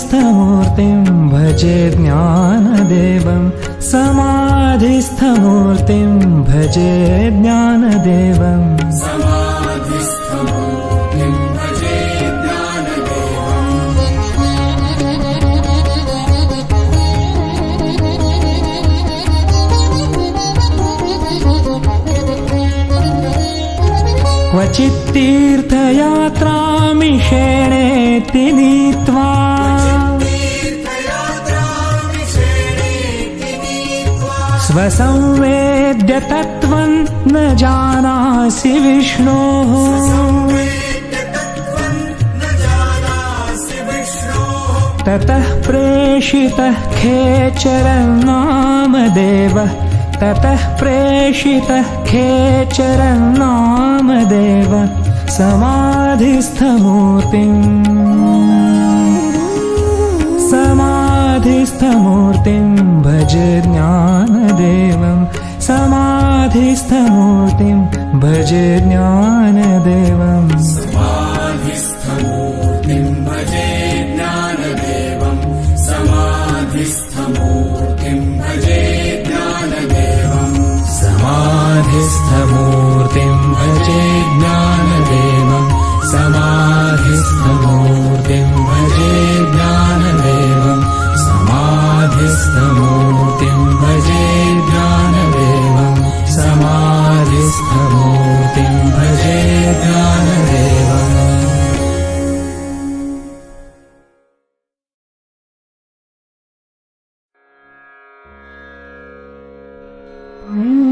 समाधिस्थमूर्तिं भजे ज्ञानदेवं। समाधिस्थमूर्तिं भजे ज्ञानदेवम् क्वचित् तीर्थयात्रामिषेणेति नीत्वा स्वसंवेद्य तत्त्वं न जानासि विष्णोः। ततः प्रेषितः खेचरन्नामदेवः ततः प्रेषितः खेचरन्नामदेव समाधिस्थमूर्तिम्। समाधिस्थमूर्तिं भज ज्ञानदेवं समाधिस्थमूर्तिं भज ज्ञानदेवम् Mm-hmm.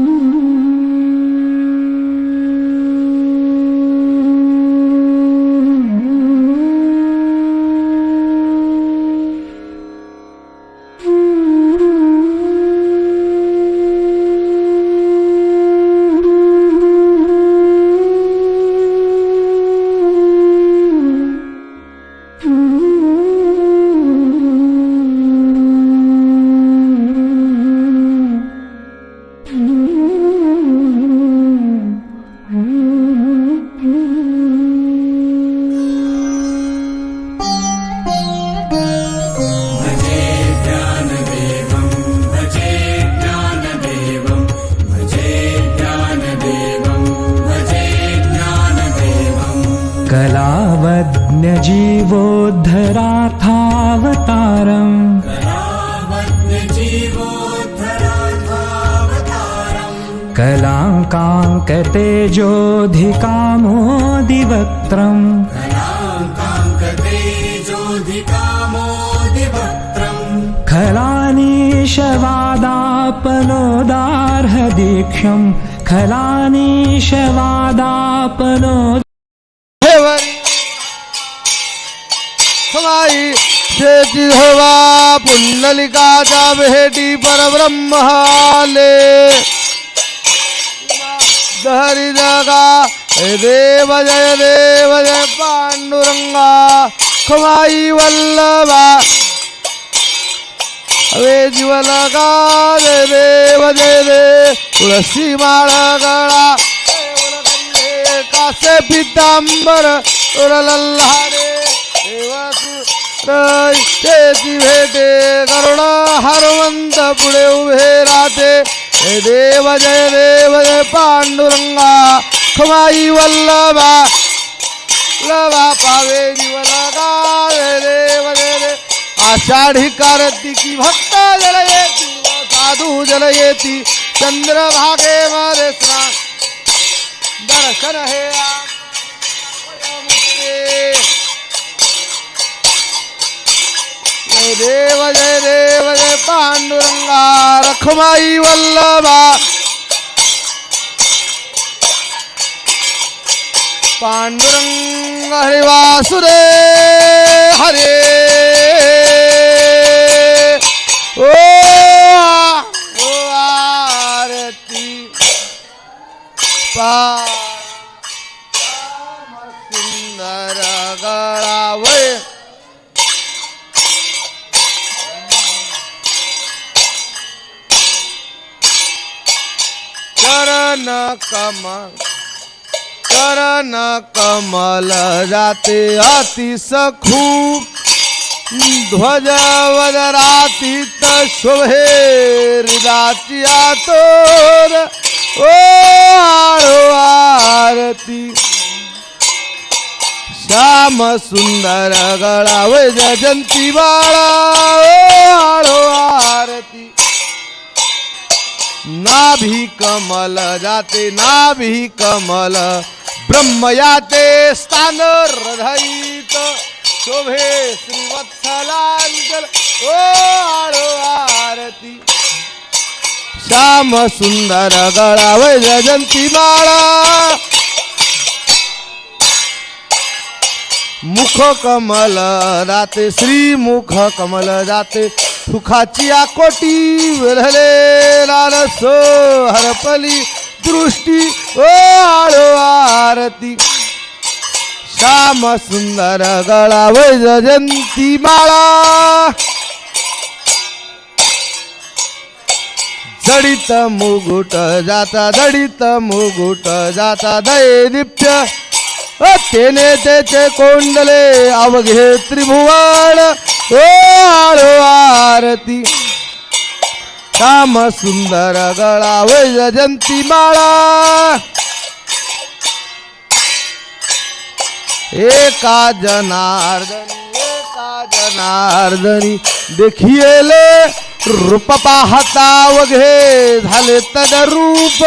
कलावज्ञजीवोद्धरार्थावतारम् कलाङ्काङ्कतेजोऽधिकामोदिवक्त्रम् खलानीशवादापनोदार्हदीक्षम्। खलानीशवादापनो पुंडलिकाचा भेटी परब्रह्म आले हरी जगा हे देव जय देव जय पांडुरंगा. खमाई वल्लभा. हवे जीवलगा जय देव जय देव तुळशी माळ गळा. कासे पितांबर उरलल्हारे त्याची भेटे करुणा हरवंत पुढे उभे राहते. हे देव जय देव जय पांडुरंगा. खमाई वल्लभा. लवा पावे जीवला जय देव जय देव आषाढी कार्तिकी भक्त जल येती साधू जल येती चंद्रभागे मारे दर्शन हे आ जय देव जय देव जय पांडुरंगा रखमाई वल्लभा। पांडुरंग हरे वासुदे हरे। ओ आ- ओ आरती पा चरण कमल कमल जाते अति सखू ध्वज वदरातीत शोभे हृदाची तोर ओ आरो आरती. श्याम सुंदर गळा वैजयंती बाळा ओ आरो आरती. नाभी कमल जाते नाभी कमल ब्रह्म याते स्थान हृदयित। शोभे श्रीवत्सलांजल ओ आरो आरती। श्याम सुंदर गळा वैजयंती माळा। मुख कमल जाते श्री मुख कमल जाते सुखाची आकोटी विरहले लालस हरपली दृष्टी ओ आळो आरती. श्याम सुंदर गळा वैजयंती माळा. दडित मुगुट जाता दडित मुगुट जाता दये दिप्य तेने त्याचे कोंडले अवघे त्रिभुवन. ओ आळो आरती. श्याम सुंदर गळा वैजयंती माळा. एका जनार्दनी एका जनार्दनी देखिएले रूप पाहता वघे झाले तदरूप.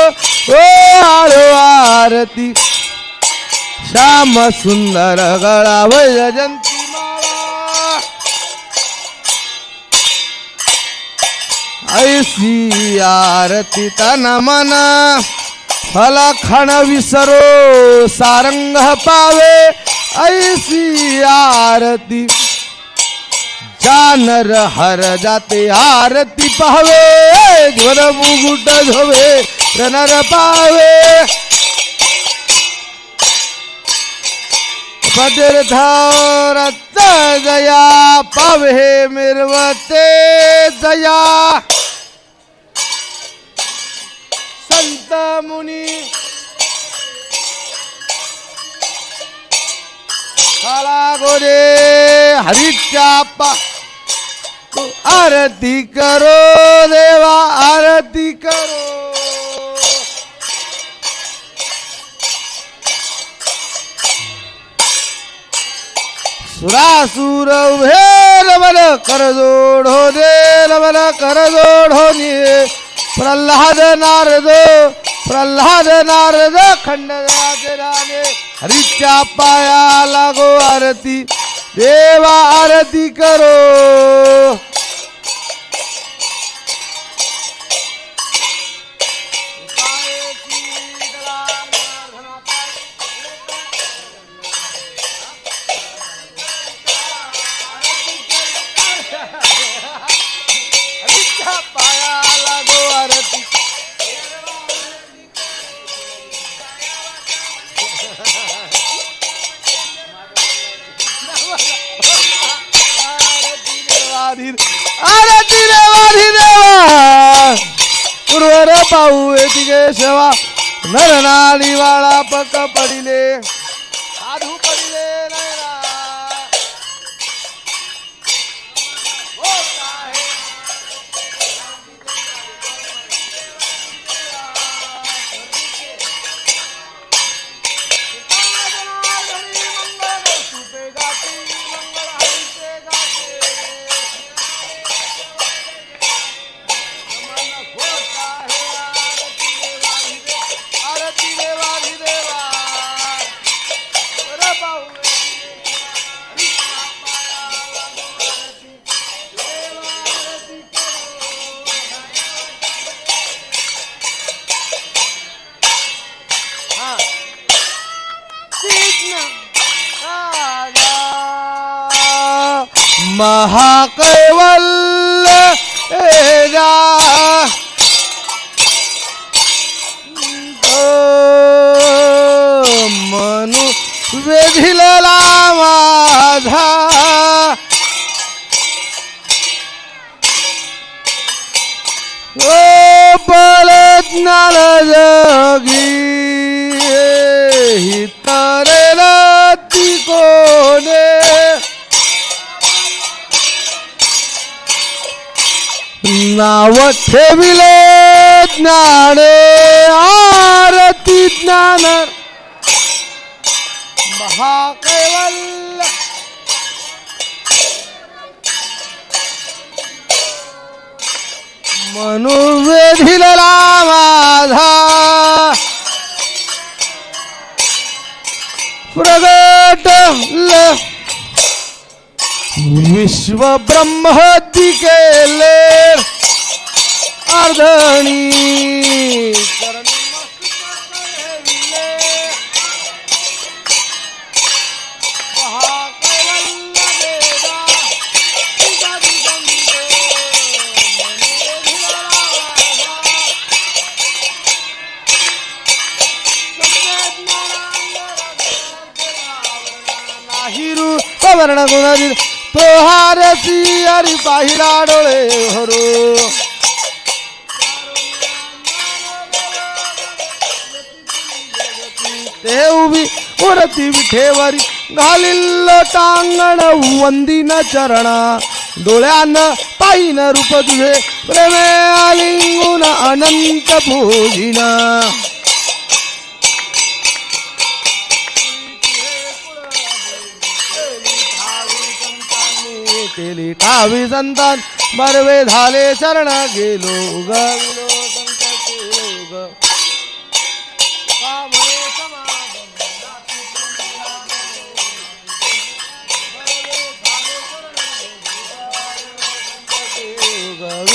ओ आळो आरती. श्याम सुंदर गळा वैजयंती ऐसी आरती तन मना। फल विसरो सारंग पावे। ऐसी आरती। जानर हर जाते आरती पावे। ज्वर मुगुट झोवे रनर पावे। पदरधारत जया पावे मिरवते जया। संत मुनी खाला गोरे हरिचापा तू आरती करो देवा आरती करो सुरासुर उभे लबल कर जोड हो दे लबल कर जोड हो निये प्रल्हाद नारद प्रल्हाद नारद खंड राजे हरीच्या पाया लागो आरती देवा आरती करो. પાઉ એથી કે સેવા નર નારી વાળા પગ પડી લે. महाकैवल्य एजा मनु वेधिलेला माझा। ओ बल ज्ञान नाव ठेविले ज्ञाने आरती ज्ञान. महाकैवल्य. मनुवेधिला माझा प्रगट विश्व ब्रह्मती केले अर्धणी हिरू वर्ण गुणाजी तो हारसी हरी पाहिला डोळे उरती विठेवारी घालील टांगण वंदीन चरण. डोळ्यानं पायीन रूप तुझे प्रेमे आलिंगून अनंत पूजिन केली ठावी संतान बरवे झाले चरण गेलो गलो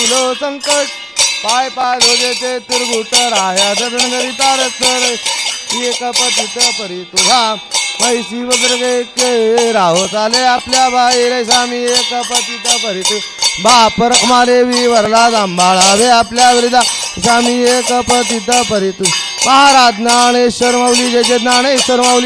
पाहिलो संकट. पाय पाय रोजेचे तिरगुट राया धरण घरी तारस एक पतित परी तुझा. पैसी वगैरे के राहो चाले आपल्या बाहेर स्वामी. एक पतित परी तू. बाप रखमादेवी वरला जांभाळावे आपल्या वरिदा. स्वामी एक पतित परी तू. महाराज ज्ञानेश्वर माऊली जय जय ज्ञानेश्वर माऊली.